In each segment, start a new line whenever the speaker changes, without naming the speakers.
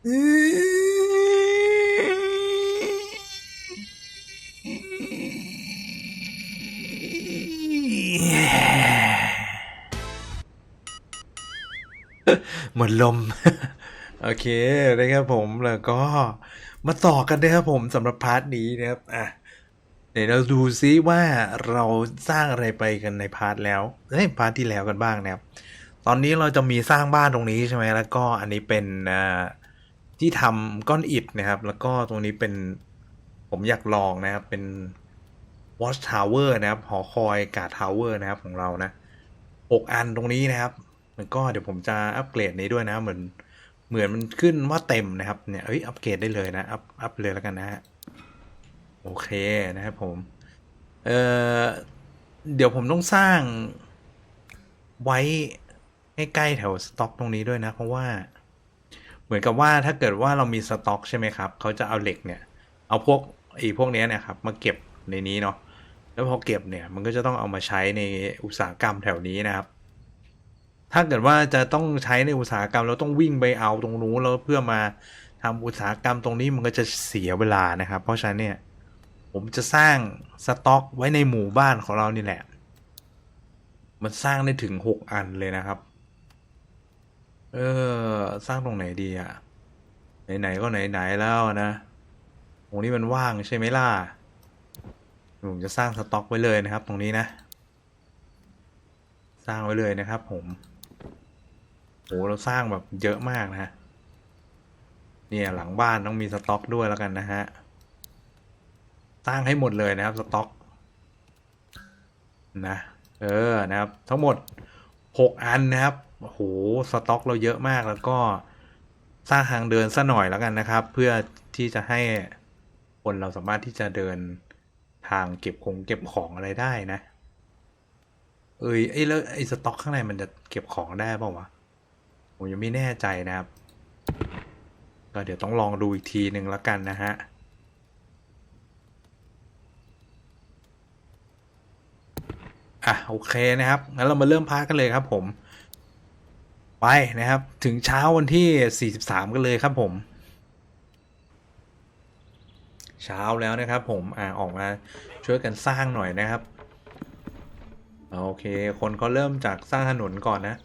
หมดลม โอเคนะครับผมแล้วก็มาต่อกันนะครับผมสำหรับพาร์ทนี้นะครับอะเดี๋ยวเราดูซิว่าเราสร้างอะไรไปกันในพาร์ทแล้วเฮ้ยพาร์ทที่แล้วกันบ้างนะครับ ตอนนี้เราจะมีสร้างบ้านตรงนี้ใช่ไหมแล้วก็อันนี้เป็นอ่า ที่ทำก้อนอิฐนะครับ แล้วก็ตรงนี้เป็นผมอยากลองนะครับ เป็น Watch Tower นะครับ หอคอยกาดทาวเวอร์นะครับของเรานะหกอันตรงนี้นะครับแล้วก็เดี๋ยวผมจะอัปเกรดนี้ด้วยนะ เหมือนเหมือนมันขึ้นว่าเต็มนะครับ เนี่ยเอ้ยอัปเกรดได้เลยนะ อัพอัพเลยแล้วกันนะฮะโอเคนะครับผม เอ่อ เดี๋ยวผมต้องสร้างไว้ใใกล้ๆแถวสต็อกตรงนี้ด้วยนะ เพราะว่า เหมือนกับว่าถ้าเกิดว่าเรามีสต็อกใช่ไหมครับเขาจะเอาเหล็กเนี่ย เอาพวกไอ้พวกนี้เนะครับมาเก็บในนี้เนาะแล้วพอเก็บเนี่ยมันก็จะต้องเอามาใช้ในอุตสาหกรรมแถวนี้นะครับ ถ้าเกิดว่าจะต้องใช้ในอุตสาหกรรมเราต้องวิ่งไปเอาตรงนู้นแล้วเพื่อมาทำอุตสาหกรรมตรงนี้มันก็จะเสียเวลานะครับ เพราะฉะนั้นเนี่ยผมจะสร้างสต็อกไว้ในหมู่บ้านของเรานี่แหละ มันสร้างได้ถึงหกอันเลยนะครับ เออ สร้างตรงไหนดีอะไหนๆก็ไหนๆแล้วนะตรงนี้มันว่างใช่ไหมล่ะผมจะสร้างสต็อกไว้เลยนะครับ ตรงนี้นะ สร้างไว้เลยนะครับ ผมโหเราสร้างแบบเยอะมากนะฮะเนี่ยหลังบ้านต้องมีสต็อกด้วยแล้วกันนะฮะสร้างให้หมดเลยนะครับสต็อก นะ เออนะครับ ทั้งหมดหกอันนะครับ โอ้โหสต็อกเราเยอะมากแล้วก็สร้างทางเดินซะหน่อยแล้วกันนะครับ เพื่อที่จะให้คนเราสามารถที่จะเดินทางเก็บของเก็บของอะไรได้นะ เอ้ยไอ้แล้วไอ้สต็อกข้างในมันจะเก็บของได้เปล่าวะผมยังไม่แน่ใจนะครับ ก็เดี๋ยวต้องลองดูอีกทีหนึ่งแล้วกันนะฮะอะโอเคนะครับงั้นเรามาเริ่มพาร์ทกันเลยครับผม ไปนะครับ ถึงเช้าวันที่ 43 กันเลยครับผม เช้าแล้วนะครับผมอ่าออกมาช่วยกันสร้างหน่อยนะครับโอเค คนก็เริ่มจากสร้างถนนก่อนนะ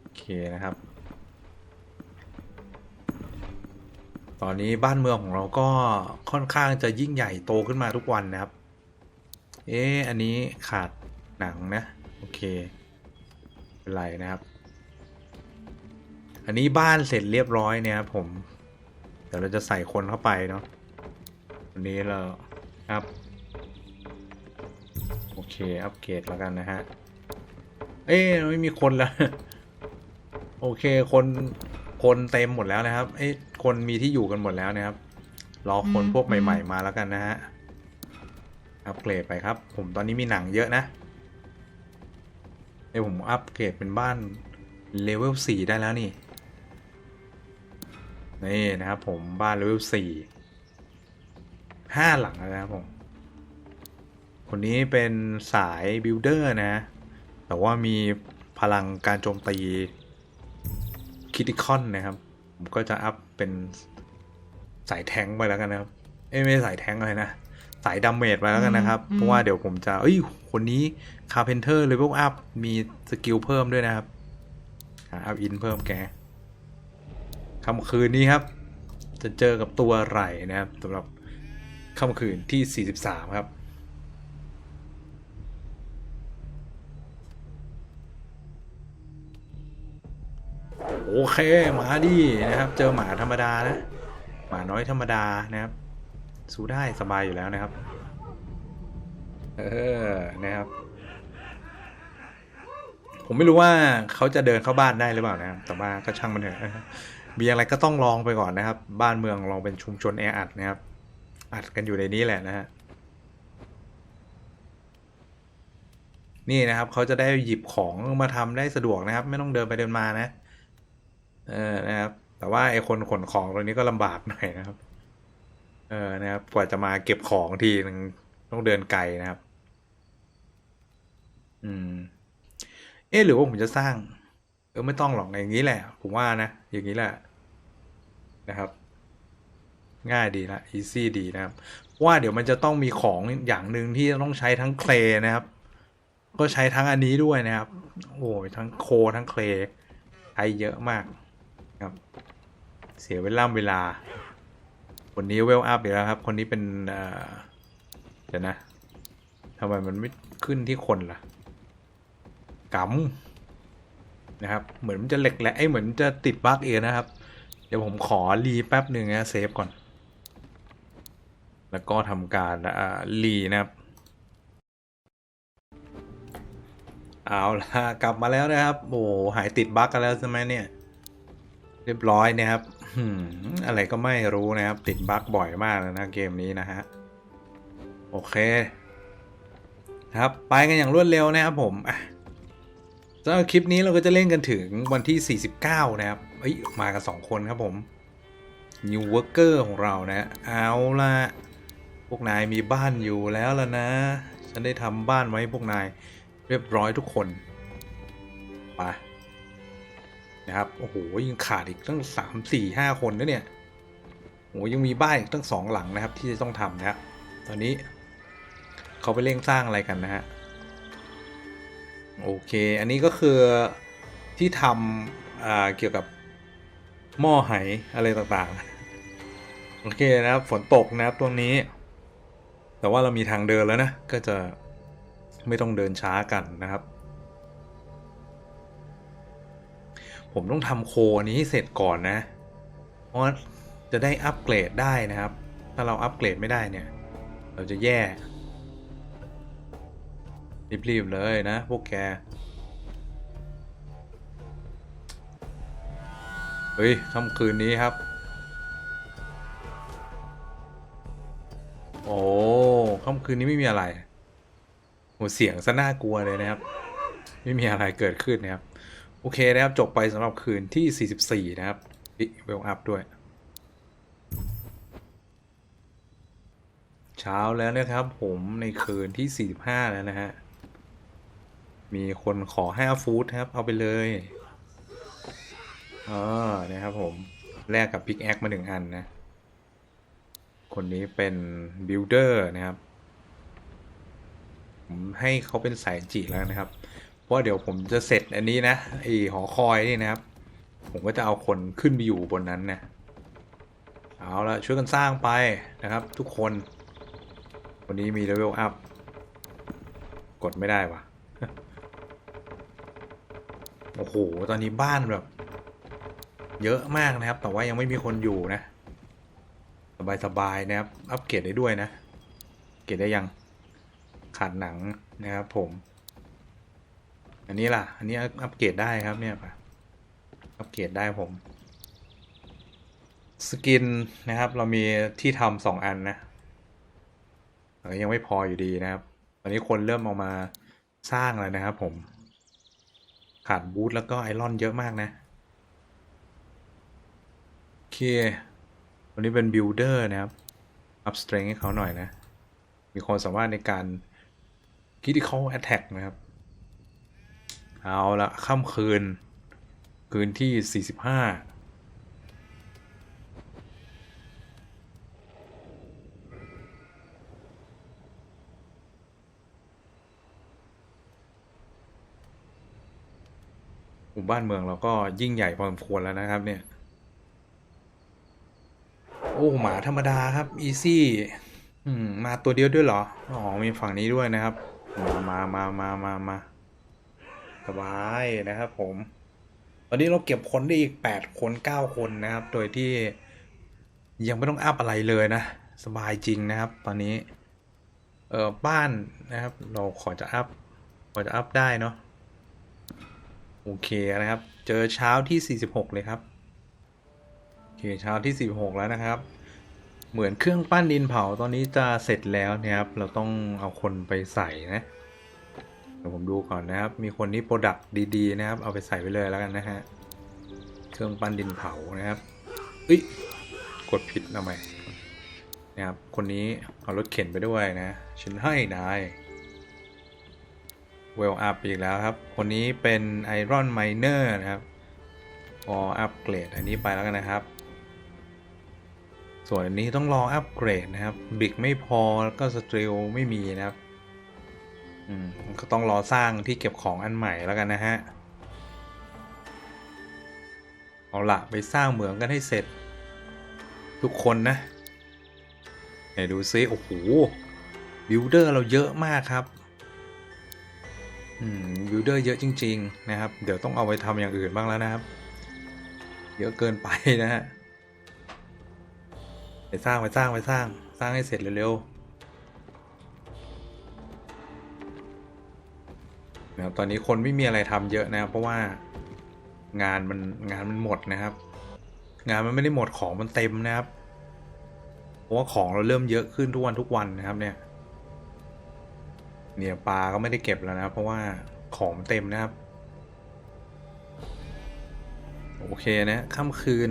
โอเคนะครับ ตอนนี้บ้านเมืองของเราก็ค่อนข้างจะยิ่งใหญ่โตขึ้นมาทุกวันนะครับ เอ๊ะ อันนี้ขาดหนังนะ โอเค เป็นไรนะครับ อันนี้บ้านเสร็จเรียบร้อยเนี่ยครับผม เดี๋ยวเราจะใส่คนเข้าไปเนาะวันนี้เราอัพโอเค อัปเกรดแล้วกันนะฮะ เอ๊ไม่มีคนแล้ว โอเค คน คนเต็มหมดแล้วนะครับ เอ๊คนมีที่อยู่กันหมดแล้วนะครับ รอคนพวกใหม่ ๆ มาแล้วกันนะฮะ อัปเกรดไปครับ ผมตอนนี้มีหนังเยอะนะ ดี๋ยวผมอัปเกรดเป็นบ้านเลเวล4ได้แล้วนี่ นี่นะครับผมบ้านเลเวล4 5 หลังแล้วนะครับผม คนนี้เป็นสายบิลเดอร์นะ แต่ว่ามีพลังการโจมตีคิติคอนนะครับ ผมก็จะอัพเป็นสายแทงไปแล้วกันนะครับ เอ้ไม่ใช่สายแทงอะไรนะ สายดาเมจไปแล้วกันนะครับ เพราะว่าเดี๋ยวผมจะ เอ้ย คนนี้คาเพนเทอร์เลเวลอัพมีสกิลเพิ่มด้วยนะครับอัพอินเพิ่มแกค่ำคืนนี้ครับ จะเจอกับตัวไหลนะครับสำหรับค่ำคืนที่ 43 ครับโอเคหมาดินะครับ เจอหมาธรรมดานะ หมาน้อยธรรมดานะครับ สู้ได้สบายอยู่แล้วนะครับ เออนะครับ ผมไม่รู้ว่าเขาจะเดินเข้าบ้านได้หรือเปล่านะครับแต่ว่าก็ช่างมันเถอะมีอะไรก็ต้องลองไปก่อนนะครับ บ้านเมืองเราเป็นชุมชนแออัดนะครับ อัดกันอยู่ในนี้แหละนะฮะนี่นะครับเขาจะได้หยิบของมาทำได้สะดวกนะครับ ไม่ต้องเดินไปเดินมานะ เออนะครับ แต่ว่าไอ้คนขนของตรงนี้ก็ลำบากหน่อยนะครับ เออนะครับ กว่าจะมาเก็บของทีนึง ต้องเดินไกลนะครับ อืม เอ๊ะหรือว่าผมจะสร้าง เออไม่ต้องหรอกอย่างนี้แหละ ผมว่านะ อย่างนี้แหละนะครับ ง่ายดีละ easy ดีนะครับ ว่าเดี๋ยวมันจะต้องมีของอย่างหนึ่งที่ต้องใช้ทั้งเคลนะครับ ก็ใช้ทั้งอันนี้ด้วยนะครับ โอ้ยทั้งโคทั้งเคลใช้เยอะมากครับ เสียเวลาเวลาคนนี้เวลอัพอีกแล้วครับ คนนี้เป็นอ่อเดี๋ยวนะทำไมมันไม่ขึ้นที่คนล่ะกำนะครับ เหมือนมันจะเหล็กแหละไอ้เหมือนจะติดบั๊กเองนะครับ เดี๋ยวผมขอรีแป๊บหนึ่งนะเซฟก่อน แล้วก็ทำการอ่ารีนะครับเอาล่ะกลับมาแล้วนะครับ โอ้หายติดบั๊กกันแล้วใช่ไหมเนี่ย เรียบร้อยนะครับอะไรก็ไม่รู้นะครับ ติดบั๊กบ่อยมากเลยนะเกมนี้นะฮะ โอเค ครับ ไปกันอย่างรวดเร็วนะครับผมอะสำหรับคลิปนี้เราก็จะเล่นกันถึงวันที่ 49 นะครับ เอ้ย มากัน 2 คนครับผม New Worker ของเรานะ เอาละพวกนายมีบ้านอยู่แล้วล่ะนะ ฉันได้ทำบ้านไว้พวกนายเรียบร้อยทุกคนไปนะครับ โอ้โห ยังขาดอีกตั้งสามสี่ห้าคนนะเนี่ยโอ้ยังมีบ้านอีกตั้งสองหลังนะครับที่จะต้องทำนะครับตอนนี้ เขาไปเร่งสร้างอะไรกันนะฮะ โอเค อันนี้ก็คือที่ทำเกี่ยวกับหม้อไหอะไรต่างๆ โอเคนะครับ ฝนตกนะครับตรงนี้ แต่ว่าเรามีทางเดินแล้วนะ ก็จะไม่ต้องเดินช้ากันนะครับ ผมต้องทำโคอันนี้ให้เสร็จก่อนนะ เพราะว่าจะได้อัปเกรดได้นะครับ ถ้าเราอัปเกรดไม่ได้เนี่ย เราจะแย่ รีบๆเลยนะ พวกแก เฮ้ยค่ำคืนนี้ครับ โอ้ค่ำคืนนี้ไม่มีอะไรโหเสียงซะน่ากลัวเลยนะครับ ไม่มีอะไรเกิดขึ้นนะครับ โอเคนะครับ จบไปสำหรับคืนที่ 44 นะครับเวลอัพด้วยเช้าแล้วนะครับผมในคืนที่ 45 แล้วนะฮะ มีคนขอ5ฟู้ดครับ เอาไปเลยอ๋อนะครับผมแลกกับพิกแอคมาหนึ่งอันนะ คนนี้เป็นบิลเดอร์นะครับ ผมให้เขาเป็นสายจีแล้วนะครับ เพราะเดี๋ยวผมจะเสร็จอันนี้นะไอหอคอยนี่นะครับ ผมก็จะเอาคนขึ้นไปอยู่บนนั้นนะเอาละช่วยกันสร้างไปนะครับ ทุกคน วันนี้มีเลเวลอัพ กดไม่ได้วะ โอ้โห ตอนนี้บ้านแบบ เยอะมากนะครับ แต่ว่ายังไม่มีคนอยู่นะ สบายๆนะครับ อัปเกรดได้ด้วยนะ เกรดได้ยัง ขาดหนังนะครับผม อันนี้ล่ะ อันนี้อัปเกรดได้ครับเนี่ยปะอัปเกรดได้ผม สกินนะครับ เรามีที่ทำสองอันนะแต่ยังไม่พออยู่ดีนะครับ ตอนนี้คนเริ่มเอามาสร้างแล้วนะครับผม ขาดบูทแล้วก็ไอรอนเยอะมากนะ โอเค วันนี้เป็นบิลเออร์นะครับ อัพสเตร n งให้เขาหน่อยนะ มีความสามารถในการคิด i t i c a l attack นะครับ เอาละค่ำคืน คืนที่ 45 มู่บ้านเมืองเราก็ยิ่งใหญ่พอสมควรแล้วนะครับเนี่ย โอ้หมาธรรมดาครับอีซี่มาตัวเดียวด้วยเหรอ อ๋อ มีฝั่งนี้ด้วยนะครับมามามามามามาสบายนะครับผม ตอนนี้เราเก็บคนได้อีกแปดคนเก้าคนนะครับ โดยที่ยังไม่ต้องอัพอะไรเลยนะ สบายจริงนะครับ ตอนนี้ เออบ้านนะครับ เราขอจะอัพขอจะอัพได้เนาะ โอเคนะครับ เจอเช้าที่ 46 เลยครับ โอเคเช้าที่ 46 แล้วนะครับ เหมือนเครื่องปั้นดินเผาตอนนี้จะเสร็จแล้วนะครับ เราต้องเอาคนไปใส่นะเดี๋ยวผมดูก่อนนะครับ มีคนที่โปรดักต์ดีๆนะครับ เอาไปใส่ไปเลยแล้วกันนะฮะ เครื่องปั้นดินเผานะครับอุ้ยกดผิดทำไมนะครับ คนนี้เอารถเข็นไปด้วยนะ ฉันให้นาย เวลอัพอีกแล้วครับ คนนี้เป็นไอรอนไมเนอร์นะครับพออัปเกรดอันนี้ไปแล้วกันนะครับ ส่วนอันนี้ต้องรออัปเกรดนะครับบิกไม่พอแล้วก็สตรีลไม่มีนะครับอืมก็ต้องรอสร้างที่เก็บของอันใหม่แล้วกันนะฮะเอาละไปสร้างเหมืองกันให้เสร็จ ทุกคนนะไหนดูซิโอ้โหบิลเดอร์เราเยอะมากครับ บิลเดอร์เยอะจริง ๆ นะครับ เดี๋ยวต้องเอาไปทำอย่างอื่นบ้างแล้วนะครับ เยอะเกินไปนะฮะไปสร้างไปสร้างไปสร้างสร้างให้เสร็จเร็วๆนะครับตอนนี้คนไม่มีอะไรทำเยอะนะครับเพราะว่างานมันงานมันหมดนะครับ งานมันไม่ได้หมดของมันเต็มนะครับ เพราะว่าของเราเริ่มเยอะขึ้นทุกวันทุกวันนะครับเนี่ย เนี่ยปลาก็ไม่ได้เก็บแล้วนะเพราะว่าของเต็มนะครับ โอเคนะค่ำคืน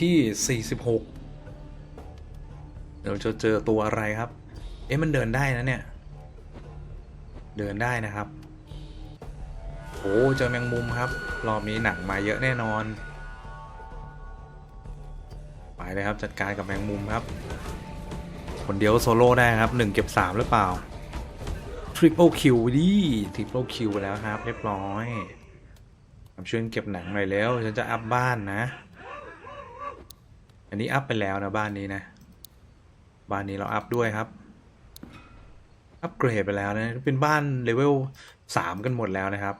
ที่ 46เดี๋ยวจะเจอตัวอะไรครับ เอ๊ะมันเดินได้นะเนี่ย เดินได้นะครับโอ้เจอแมงมุมครับรอบนี้หนังมาเยอะแน่นอน ไปเลยครับจัดการกับแมงมุมครับ คนเดียวโซโล่ได้ครับหนึ่งเก็บสามหรือเปล่า Triple Q ดิ Triple Q ไปแล้วครับ เรียบร้อยผมช่วยเก็บหนังหน่อยแล้ว ฉันจะอัพบ้านนะ อันนี้อัพไปแล้วนะบ้านนี้นะ บ้านนี้เราอัพด้วยครับ อัพเกรดไปแล้วนะ เป็นบ้านเลเวลสามกันหมดแล้วนะครับ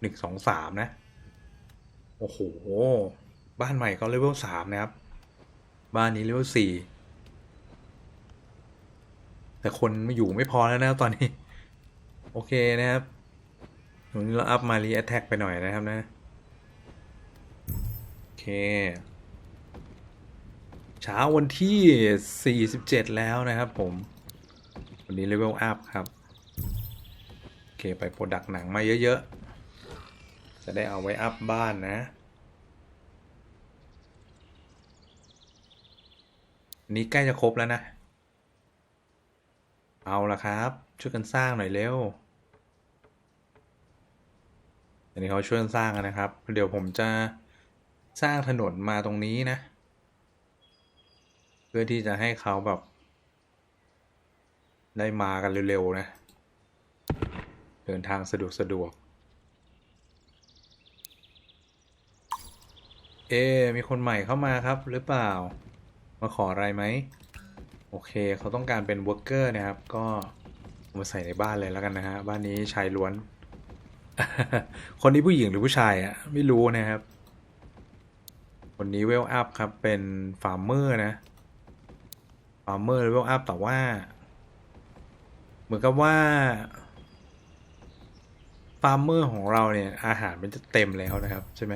หนึ่งสองสามนะ โอ้โห บ้านใหม่ก็เลเวลสามนะครับ บ้านนี้เลเวลสี่แต่คนไม่อยู่ไม่พอแล้วนะตอนนี้ โอเคนะครับวันนี้เราอัพมารีแอตแทกไปหน่อยนะครับนะ โอเค เช้าวันที่ 47 แล้วนะครับผม วันนี้เลเวลอัพครับ โอเค ไปโปรดักหนังมาเยอะๆ จะได้เอาไว้อัพบ้านนะนนี้ใกล้จะครบแล้วนะ เอาละครับ ช่วยกันสร้างหน่อยเร็วอันนี้เขาช่วยกันสร้างกันนะครับ เดี๋ยวผมจะสร้างถนนมาตรงนี้นะ เพื่อที่จะให้เขาแบบ ได้มากันเร็วๆนะ เดินทางสะดวกสะดวก เอ๊มีคนใหม่เข้ามาครับหรือเปล่า มาขออะไรไหม โอเคเขาต้องการเป็น worker นะครับ ก็มาใส่ในบ้านเลยแล้วกันนะฮะ บ้านนี้ชายล้วน คนนี้ผู้หญิงหรือผู้ชายอะ ไม่รู้นะครับ คนนี้เวลอัพครับ เป็นฟาร์มเมอร์นะฟาร์มเมอร์เวลอัพแต่ว่า เหมือนกับว่าฟาร์มเมอร์ของเราเนี่ย อาหารมันจะเต็มแล้วนะครับ ใช่ไหม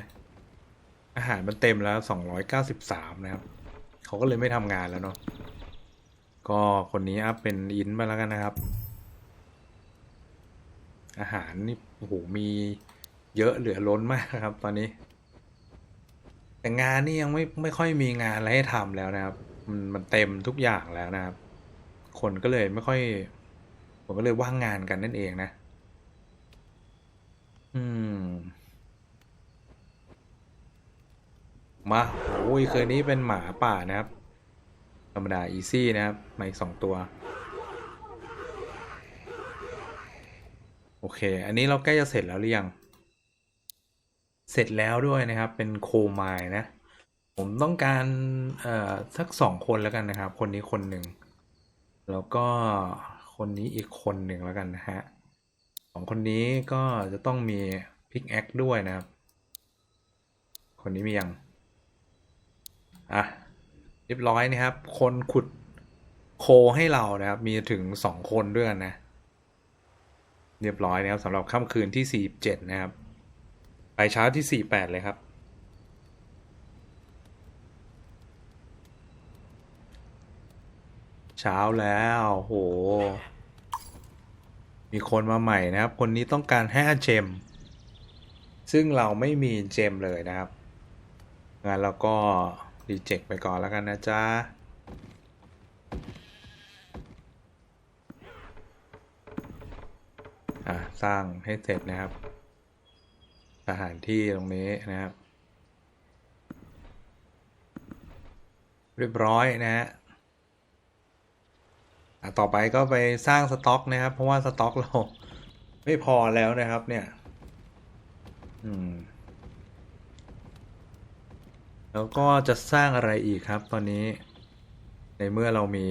อาหารมันเต็มแล้ว293นะครับ เขาก็เลยไม่ทำงานแล้วเนาะ ก็คนนี้อัพเป็นอินไปแล้วกันนะครับ อาหารนี่โอ้โหมีเยอะเหลือล้นมากครับ ตอนนี้ แต่งานนี่ยังไม่ไม่ค่อยมีงานอะไรให้ทำแล้วนะครับมันมันเต็มทุกอย่างแล้วนะครับ คนก็เลยไม่ค่อย ผมก็เลยว่างงานกันนั่นเองนะ อืม มาโอ้ยคืนนี้เป็นหมาป่านะครับ ธรรมดาอีซี่นะครับ มาอีกสองตัว โอเค อันนี้เราใกล้จะเสร็จแล้วหรือยัง เสร็จแล้วด้วยนะครับ เป็นโคไมล์นะ ผมต้องการเอ่อสักสองคนแล้วกันนะครับ คนนี้คนหนึ่ง แล้วก็คนนี้อีกคนหนึ่งแล้วกันนะฮะสองคนนี้ก็จะต้องมีพิกแอคด้วยนะครับ คนนี้มียัง อะ เรียบร้อยนะครับ คนขุดโคให้เรานะครับ มีถึงสองคนด้วยกันนะ เรียบร้อยนะครับสำหรับค่ำคืนที่47นะครับ ไปเช้าที่48เลยครับ เช้าแล้วโห มีคนมาใหม่นะครับ คนนี้ต้องการ5เจม ซึ่งเราไม่มีเจมเลยนะครับงั้นเราก็ รีเจ็คไปก่อนแล้วกันนะจ๊ะอะสร้างให้เสร็จนะครับ สถานที่ตรงนี้นะครับ เรียบร้อยนะฮะอะต่อไปก็ไปสร้างสต็อกนะครับ เพราะว่าสต็อกเราไม่พอแล้วนะครับเนี่ย อืม แล้วก็จะสร้างอะไรอีกครับตอนนี้ ในเมื่อเรามี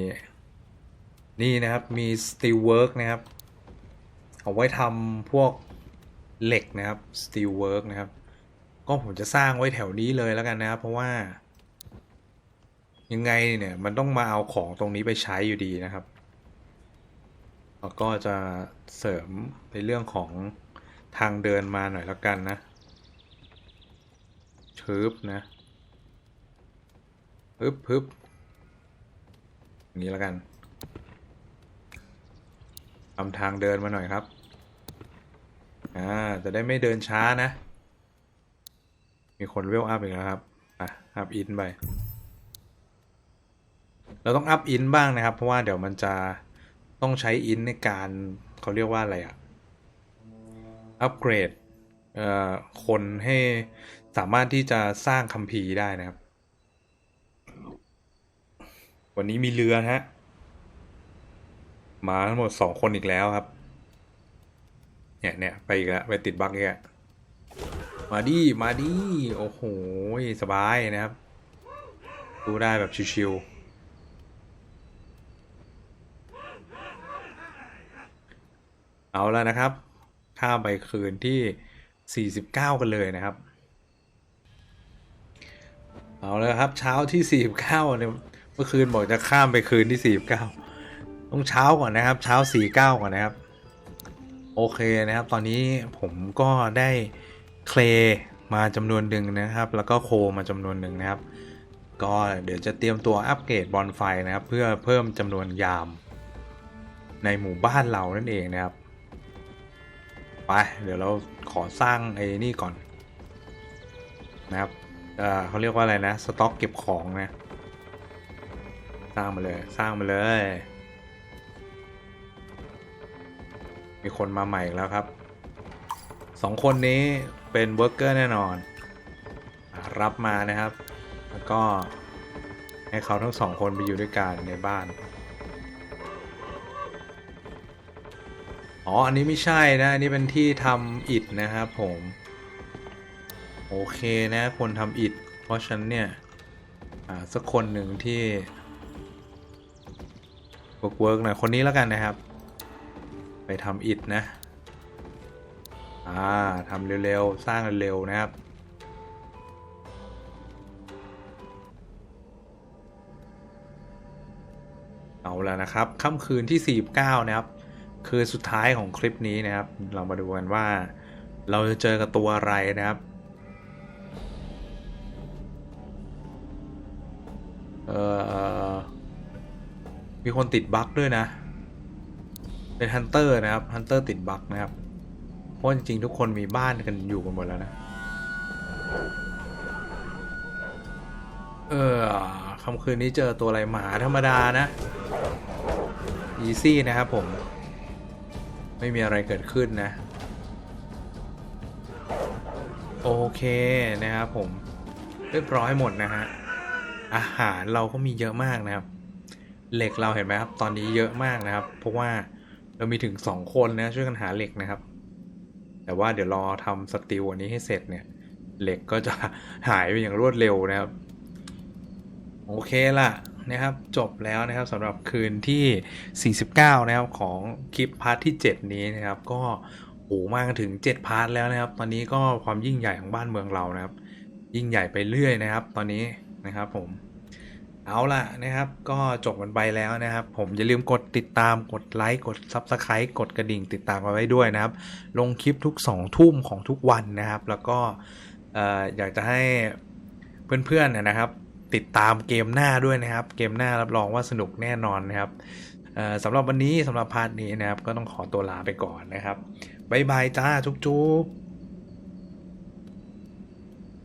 นี่นะครับมี steel work นะครับ เอาไว้ทำพวกเหล็กนะครับ steel work นะครับ ก็ผมจะสร้างไว้แถวนี้เลยแล้วกันนะครับ เพราะว่า ยังไงเนี่ยมันต้องมาเอาของตรงนี้ไปใช้อยู่ดีนะครับแล้วก็จะเสริมในเรื่องของทางเดินมาหน่อยแล้วกันนะชืบนะ พึบพึบนี้แล้วกันทำทางเดินมาหน่อยครับ อ่า จะได้ไม่เดินช้านะ มีคนเวลอัพอีกแล้วครับ อะ อัพอินไป เราต้องอัพอินบ้างนะครับ เพราะว่าเดี๋ยวมันจะต้องใช้อินในการเขาเรียกว่าอะไรอะอัปเกรด เอ่อ คนให้สามารถที่จะสร้างคัมภีร์ได้นะครับ วันนี้มีเรือฮะ มาทั้งหมดสองคนอีกแล้วครับ เนี่ยเนี่ยไปอีกแล้วไปติดบั๊กอีกแล้วมาดิมาดิโอ้โหสบายนะครับ ดูได้แบบชิวๆเอาแล้วนะครับ ข้ามไปคืนที่ 49 กันเลยนะครับ เอาเลยครับ เช้าที่ 49เนี่ย เมื่อคืนบอกจะข้ามไปคืนที่49ต้องเช้าก่อนนะครับ เช้า49ก่อนนะครับ โอเคนะครับ ตอนนี้ผมก็ได้เคลมาจำนวนหนึ่งนะครับ แล้วก็โคมาจำนวนหนึ่งนะครับ ก็เดี๋ยวจะเตรียมตัวอัปเกรดบอลไฟนะครับ เพื่อเพิ่มจำนวนยาม ในหมู่บ้านเรานั่นเองนะครับไปเดี๋ยวเราขอสร้างไอ้นี่ก่อนนะครับ เออเขาเรียกว่าอะไรนะ สต็อกเก็บของนะ สร้างมาเลย สร้างมาเลย มีคนมาใหม่อีกแล้วครับสองคนนี้เป็นเวิร์กเกอร์แน่นอน รับมานะครับ แล้วก็ให้เขาทั้งสองคนไปอยู่ด้วยกันในบ้าน อ๋อ อันนี้ไม่ใช่นะ อันนี้เป็นที่ทำอิฐนะครับผม โอเคนะ คนทำอิฐ เพราะฉันเนี่ยอ่าสักคนหนึ่งที่ วิกเวิร์กหน่อยคนนี้แล้วกันนะครับ ไปทำอิฐนะ อ่าทำเร็วๆ สร้างเร็วๆนะครับ เอาแล้วนะครับค่ำคืนที่ 49 นะครับ คืนสุดท้ายของคลิปนี้นะครับ เรามาดูกันว่า เราจะเจอกับตัวอะไรนะครับเอ่อ มีคนติดบั๊กด้วยนะ เป็นฮันเตอร์นะครับฮันเตอร์ติดบั๊กนะครับ เพราะจริงๆทุกคนมีบ้านกันอยู่กันหมดแล้วนะ เออค่ำคืนนี้เจอตัวอะไรหมาธรรมดานะ อีซี่นะครับผม ไม่มีอะไรเกิดขึ้นนะ โอเคนะครับผม เรียบร้อยหมดนะฮะ อาหารเราก็มีเยอะมากนะครับ เหล็กเราเห็นไหมครับ ตอนนี้เยอะมากนะครับ เพราะว่าเรามีถึงสองคนนะช่วยกันหาเหล็กนะครับ แต่ว่าเดี๋ยวรอทำสติลอันนี้ให้เสร็จเนี่ย เหล็กก็จะหายไปอย่างรวดเร็วนะครับ โอเคล่ะนะครับ จบแล้วนะครับสำหรับคืนที่ 49 นะครับของคลิปพาร์ทที่ 7 นี้นะครับ ก็โอ้มากถึง 7 พาร์ทแล้วนะครับ ตอนนี้ก็ความยิ่งใหญ่ของบ้านเมืองเรานะครับ ยิ่งใหญ่ไปเรื่อยนะครับ ตอนนี้นะครับผม เอาล่ะนะครับ ก็จบกันไปแล้วนะครับ ผมอย่าลืมกดติดตามกดไลค์กด Subscribe กดกระดิ่งติดตามกันไว้ด้วยนะครับ ลงคลิปทุก 2 ทุ่มของทุกวันนะครับ แล้วก็เอ่อยากจะให้เพื่อนๆนะครับ ติดตามเกมหน้าด้วยนะครับ เกมหน้ารับรองว่าสนุกแน่นอนนะครับสำหรับวันนี้สำหรับพาร์ทนี้นะครับ ก็ต้องขอตัวลาไปก่อนนะครับบ๊ายบายจ้าจุ๊บ